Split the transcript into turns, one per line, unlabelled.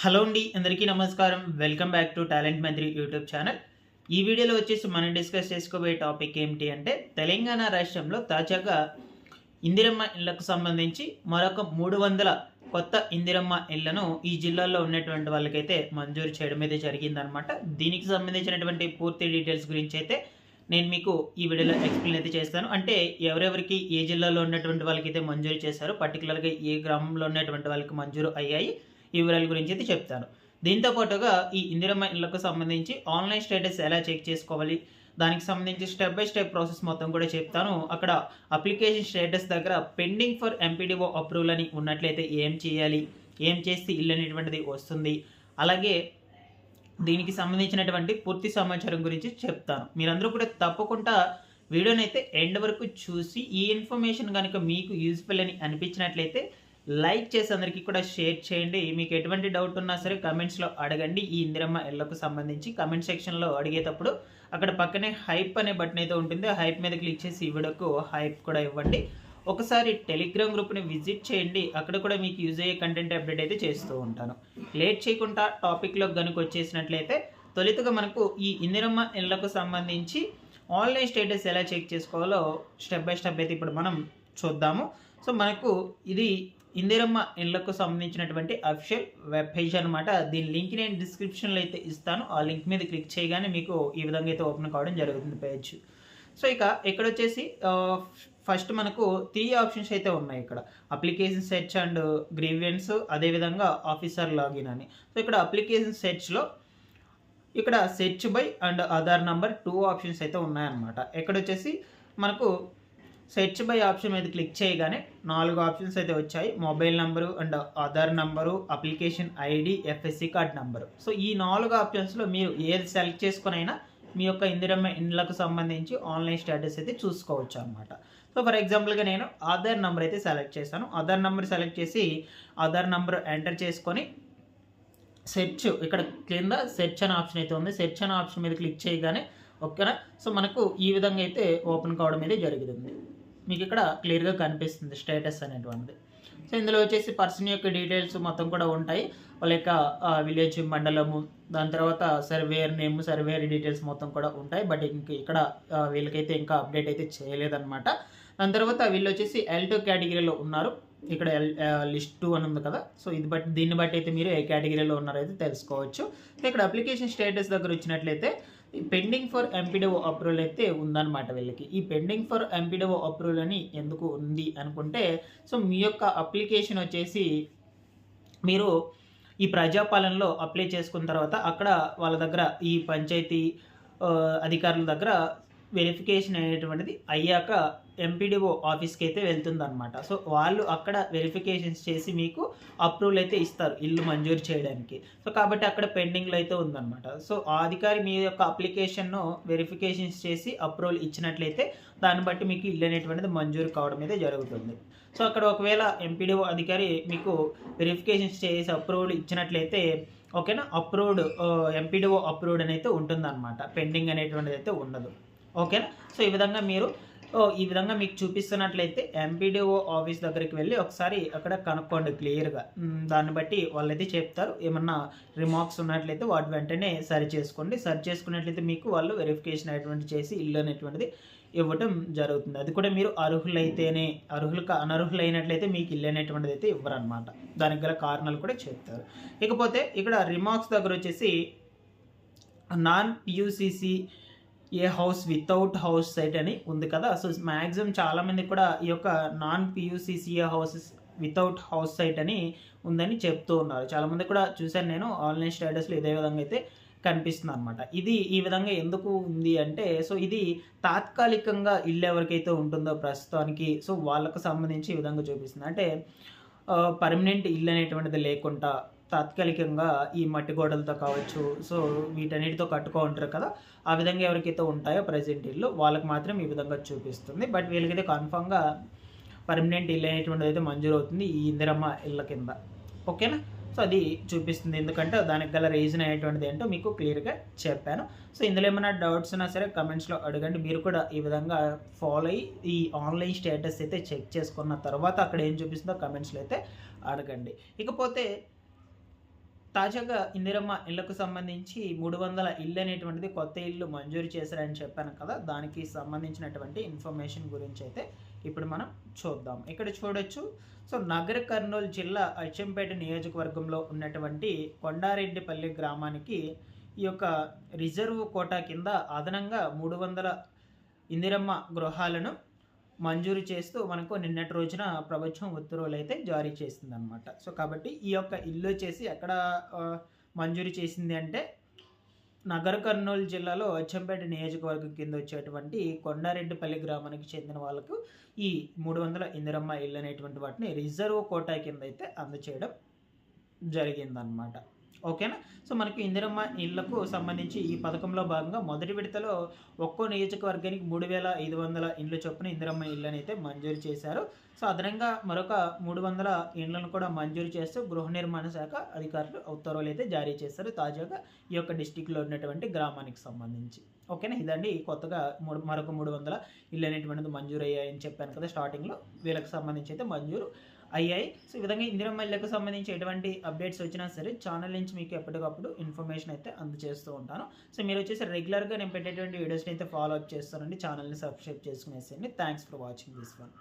Hello అండి అందరికీ నమస్కారం. Welcome back to talent Mantri YouTube channel. ఈ వీడియోలో వచ్చేసి మనం డిస్కస్ చేసుకోబోయే టాపిక్ ఏమిటి అంటే తెలంగాణ రాష్ట్రంలో తాజాగా ఇందిరమ్మ ఇళ్ళకు సంబంధించి మరొక మూడు వందల కొత్త ఇందిరమ్మ ఇళ్ళను ఈ జిల్లాలో ఉన్నటువంటి వాళ్ళకైతే మంజూరు చేయడం అయితే జరిగిందనమాట దీనికి సంబంధించినటువంటి పూర్తి డీటెయిల్స్ గురించి అయితే నేను మీకు ఈ వీడియోలో ఎక్స్ప్లెయిన్ అయితే చేస్తాను. అంటే ఎవరెవరికి ఏ జిల్లాలో ఉన్నటువంటి వాళ్ళకైతే మంజూరు చేశారో పర్టికులర్గా ఏ గ్రామంలో ఉన్నటువంటి వాళ్ళకి మంజూరు అయ్యాయి ఈ వివరాల గురించి అయితే చెప్తాను. దీంతో పాటుగా ఈ ఇందిరమ్మ ఇళ్ళకు సంబంధించి ఆన్లైన్ స్టేటస్ ఎలా చెక్ చేసుకోవాలి? దానికి సంబంధించి స్టెప్ బై స్టెప్ ప్రాసెస్ మొత్తం కూడా చెప్తాను. అక్కడ అప్లికేషన్ స్టేటస్ దగ్గర పెండింగ్ ఫర్ ఎంపీడీఓ అప్రూవల్ అని ఉన్నట్లయితే ఏం చేయాలి? ఏం చేస్తే ఇల్లు అనేటువంటిది వస్తుంది? అలాగే దీనికి సంబంధించినటువంటి పూర్తి సమాచారం గురించి చెప్తాను. మీరందరూ కూడా తప్పకుండా వీడియోని అయితే ఎండ్ వరకు చూసి ఈ ఇన్ఫర్మేషన్ కనుక మీకు యూజ్ఫుల్ అని అనిపించినట్లయితే లైక్ చేసి అందరికీ కూడా షేర్ చేయండి. మీకు ఎటువంటి డౌట్ ఉన్నా సరే కమెంట్స్లో అడగండి. ఈ ఇందిరమ్మ ఇళ్ళకు సంబంధించి కమెంట్ సెక్షన్లో అడిగేటప్పుడు అక్కడ పక్కనే హైప్ అనే బటన్ అయితే ఉంటుంది. ఆ హైప్ మీద క్లిక్ చేసి ఈ వీడియోకు హైప్ కూడా ఇవ్వండి. ఒకసారి టెలిగ్రామ్ గ్రూప్ని విజిట్ చేయండి. అక్కడ కూడా మీకు యూజ్ అయ్యే కంటెంట్ అప్డేట్ అయితే చేస్తూ ఉంటాను. లేట్ చేయకుండా టాపిక్లో కనుక వచ్చేసినట్లయితే తొలితగా మనకు ఈ ఇందిరమ్మ ఇళ్ళకు సంబంధించి ఆన్లైన్ స్టేటస్ ఎలా చెక్ చేసుకోవాలో స్టెప్ బై స్టెప్ అయితే ఇప్పుడు మనం చూద్దాము. సో మనకు ఇది ఇందిరమ్మ ఇళ్ళకు సంబంధించినటువంటి అఫిషియల్ వెబ్ పేజ్ అనమాట దీని లింక్ నేను డిస్క్రిప్షన్లో అయితే ఇస్తాను. ఆ లింక్ మీద క్లిక్ చేయగానే మీకు ఈ విధంగా అయితే ఓపెన్ కావడం జరుగుతుంది పేజ్ సో ఇక ఇక్కడ వచ్చేసి ఫస్ట్ మనకు త్రీ ఆప్షన్స్ అయితే ఉన్నాయి ఇక్కడ. అప్లికేషన్ సెర్చ్ అండ్ గ్రీవియన్స్ అదేవిధంగా ఆఫీసర్ లాగిన్ అని. సో ఇక్కడ అప్లికేషన్ సెర్చ్లో ఇక్కడ search by and Aadhaar number two options అయితే ఉన్నాయన్నమాట. ఇక్కడ వచ్చేసి మనకు సెర్చ్ బై ఆప్షన్ మీద క్లిక్ చేయగానే నాలుగు ఆప్షన్స్ అయితే వచ్చాయి. Mobile number and Aadhaar number application ID FSC card number so ఈ నాలుగు ఆప్షన్స్లో మీరు ఏది సెలెక్ట్ చేసుకునైనా మీ యొక్క ఇందిరమ్మ ఇండ్లకు సంబంధించి ఆన్లైన్ స్టేటస్ అయితే చూసుకోవచ్చు అనమాట సో ఫర్ ఎగ్జాంపుల్గా నేను ఆధార్ నెంబర్ అయితే సెలెక్ట్ చేశాను. ఆధార్ నెంబర్ సెలెక్ట్ చేసి ఆధార్ నెంబర్ ఎంటర్ చేసుకొని సెర్చ్ ఇక్కడ కింద సెర్చ్ అనే ఆప్షన్ అయితే ఉంది. సెర్చ్ అనే ఆప్షన్ మీద క్లిక్ చేయగానే ఓకేనా? సో మనకు ఈ విధంగా అయితే ఓపెన్ కావడం అయితే జరుగుతుంది. మీకు ఇక్కడ క్లియర్గా కనిపిస్తుంది స్టేటస్ అనేటువంటిది. సో ఇందులో వచ్చేసి పర్సన్ యొక్క డీటెయిల్స్ మొత్తం కూడా ఉంటాయి. వాళ్ళ యొక్క విలేజ్ మండలము దాని తర్వాత సర్వేయర్ నేమ్ సర్వేయర్ డీటెయిల్స్ మొత్తం కూడా ఉంటాయి. బట్ ఇంక ఇక్కడ వీళ్ళకైతే ఇంకా అప్డేట్ అయితే చేయలేదన్నమాట. దాని తర్వాత వీళ్ళు వచ్చేసి ఎల్ టూ కేటగిరీలో ఉన్నారు. ఇక్కడ ఎల్ లిస్ట్ టూ అని ఉంది కదా. సో ఇది బట్టి దీన్ని బట్టి అయితే మీరు ఏ కేటగిరీలో ఉన్నారో అయితే తెలుసుకోవచ్చు. సో ఇక్కడ అప్లికేషన్ స్టేటస్ దగ్గర వచ్చినట్లయితే పెండింగ్ ఫర్ ఎంపీడీఓ అప్రూవల్ అయితే ఉందన్నమాట వీళ్ళకి. ఈ పెండింగ్ ఫర్ ఎంపీడీఓ అప్రూవల్ అని ఎందుకు ఉంది అనుకుంటే సో మీ యొక్క అప్లికేషన్ వచ్చేసి మీరు ఈ ప్రజాపాలనలో అప్లై చేసుకున్న తర్వాత అక్కడ వాళ్ళ దగ్గర ఈ పంచాయతీ అధికారుల దగ్గర వెరిఫికేషన్ అనేటువంటిది అయ్యాక ఎంపీడీఓ ఆఫీస్కి అయితే వెళ్తుందనమాట సో వాళ్ళు అక్కడ వెరిఫికేషన్స్ చేసి మీకు అప్రూవల్ అయితే ఇస్తారు ఇల్లు మంజూరు చేయడానికి. సో కాబట్టి అక్కడ పెండింగ్లో అయితే ఉందన్నమాట. సో ఆ అధికారి మీ యొక్క అప్లికేషన్ను వెరిఫికేషన్స్ చేసి అప్రూవల్ ఇచ్చినట్లయితే దాన్ని బట్టి మీకు ఇల్లు అనేటువంటిది మంజూరు కావడం అయితే జరుగుతుంది. సో అక్కడ ఒకవేళ ఎంపీడీఓ అధికారి మీకు వెరిఫికేషన్స్ చేసి అప్రూవల్ ఇచ్చినట్లయితే ఓకేనా అప్రూవ్డ్ ఎంపీడీఓ అప్రూవ్డ్ అని అయితే ఉంటుందన్నమాట. పెండింగ్ అనేటువంటిది అయితే ఉండదు. ఓకేనా సో ఈ విధంగా మీరు ఈ విధంగా మీకు చూపిస్తున్నట్లయితే ఎంపీడీఓ ఆఫీస్ దగ్గరికి వెళ్ళి ఒకసారి అక్కడ కనుక్కోండి క్లియర్గా. దాన్ని బట్టి వాళ్ళైతే చెప్తారు. ఏమన్నా రిమార్క్స్ ఉన్నట్లయితే వాటి వెంటనే సరి చేసుకోండి. సరి చేసుకున్నట్లయితే మీకు వాళ్ళు వెరిఫికేషన్ అనేటువంటి చేసి ఇల్లు అనేటువంటిది ఇవ్వటం జరుగుతుంది. అది కూడా మీరు అర్హులైతేనే అర్హులు అనర్హులైనట్లయితే మీకు ఇల్లు అనేటువంటిది అయితే ఇవ్వరనమాట దానికి గల కారణాలు కూడా చెప్తారు. ఇకపోతే ఇక్కడ రిమార్క్స్ దగ్గర వచ్చేసి non PUCC A house without house site అని ఉంది కదా. సో మ్యాక్సిమం చాలామంది కూడా ఈ యొక్క non PUCCA houses without house site అని ఉందని చెప్తూ ఉన్నారు. చాలామంది కూడా చూశాను నేను ఆన్లైన్ స్టేటస్లో ఇదే విధంగా అయితే కనిపిస్తుంది అనమాట ఇది ఈ విధంగా ఎందుకు ఉంది అంటే సో ఇది తాత్కాలికంగా ఇల్లు ఎవరికైతే ఉంటుందో ప్రస్తుతానికి సో వాళ్ళకు సంబంధించి ఈ విధంగా చూపిస్తుంది. అంటే పర్మనెంట్ ఇల్లు అనేటువంటిది లేకుండా తాత్కాలికంగా ఈ మట్టి గోడలతో కావచ్చు సో వీటన్నిటితో కట్టుకో ఉంటారు కదా ఆ విధంగా ఎవరికైతే ఉంటాయో ప్రజెంట్ ఇల్లు వాళ్ళకి మాత్రం ఈ విధంగా చూపిస్తుంది. బట్ వీళ్ళకైతే కన్ఫామ్గా పర్మనెంట్ ఇల్లు అనేటువంటిది అయితే మంజూరు అవుతుంది ఈ ఇందిరమ్మ ఇళ్ళ కింద. ఓకేనా సో అది చూపిస్తుంది. ఎందుకంటే దానికి గల రీజన్ అనేటువంటిది ఏంటో మీకు క్లియర్గా చెప్పాను. సో ఇందులో ఏమైనా డౌట్స్ ఉన్నా సరే కమెంట్స్లో అడగండి. మీరు కూడా ఈ విధంగా ఫాలో అయ్యి ఈ ఆన్లైన్ స్టేటస్ అయితే చెక్ చేసుకున్న తర్వాత అక్కడ ఏం చూపిస్తుందో కమెంట్స్లో అయితే అడగండి. ఇకపోతే తాజాగా ఇందిరమ్మ ఇళ్ళకు సంబంధించి మూడు వందల ఇల్లు అనేటువంటిది కొత్త ఇల్లు మంజూరు చేశారని చెప్పాను కదా దానికి సంబంధించినటువంటి ఇన్ఫర్మేషన్ గురించి అయితే ఇప్పుడు మనం చూద్దాం. ఇక్కడ చూడొచ్చు. సో నగర కర్నూలు జిల్లా అచ్చంపేట నియోజకవర్గంలో ఉన్నటువంటి కొండారెడ్డిపల్లి గ్రామానికి ఈ యొక్క రిజర్వ్ కోటా కింద అదనంగా మూడు వందల ఇందిరమ్మ గృహాలను మంజూరు చేస్తూ మనకు నిన్నటి రోజున ప్రభుత్వం ఉత్తర్వులు అయితే జారీ చేసింది అనమాట సో కాబట్టి ఈ యొక్క ఇల్లు వచ్చేసి ఎక్కడ మంజూరు చేసింది అంటే నగర కర్నూలు జిల్లాలో అచ్చంపేట నియోజకవర్గం కింద వచ్చేటువంటి కొండారెడ్డిపల్లి గ్రామానికి చెందిన వాళ్ళకు ఈ మూడు వందల ఇందిరమ్మ ఇల్లు అనేటువంటి వాటిని రిజర్వ్ కోటా కింద అయితే అందచేయడం జరిగిందనమాట ఓకేనా? సో మనకి ఇందిరమ్మ ఇళ్ళకు సంబంధించి ఈ పథకంలో భాగంగా మొదటి విడతలో ఒక్కో నియోజకవర్గానికి మూడు వేల ఐదు వందల ఇండ్ల చొప్పున ఇందిరమ్మ ఇళ్ళని అయితే మంజూరు చేశారు. సో అదనంగా మరొక మూడు వందల ఇండ్లను కూడా మంజూరు చేస్తూ గృహ నిర్మాణ శాఖ అధికారులు ఉత్తర్వులు అయితే జారీ చేశారు. తాజాగా ఈ యొక్క డిస్టిక్లో ఉన్నటువంటి గ్రామానికి సంబంధించి. ఓకేనా? ఇదండి కొత్తగా మూడు మరొక మూడు వందల ఇల్లు అనేటువంటిది మంజూరు అయ్యాయని చెప్పాను కదా స్టార్టింగ్లో. వీళ్ళకి సంబంధించి అయితే మంజూరు అయ్యాయి. సో ఈ విధంగా ఇందిరమ్మ ఇళ్ళకు సంబంధించి ఎటువంటి అప్డేట్స్ వచ్చినా సరే ఛానల్ నుంచి మీకు ఎప్పటికప్పుడు ఇన్ఫర్మేషన్ అయితే అందజేస్తూ ఉంటాను. సో మీరు వచ్చేసి రెగ్యులర్గా నేను పెట్టేటువంటి వీడియోస్ని అయితే ఫాలో అప్ చేస్తానండి. ఛానల్ని subscribe చేసుకునేసేయండి. Thanks for watching this one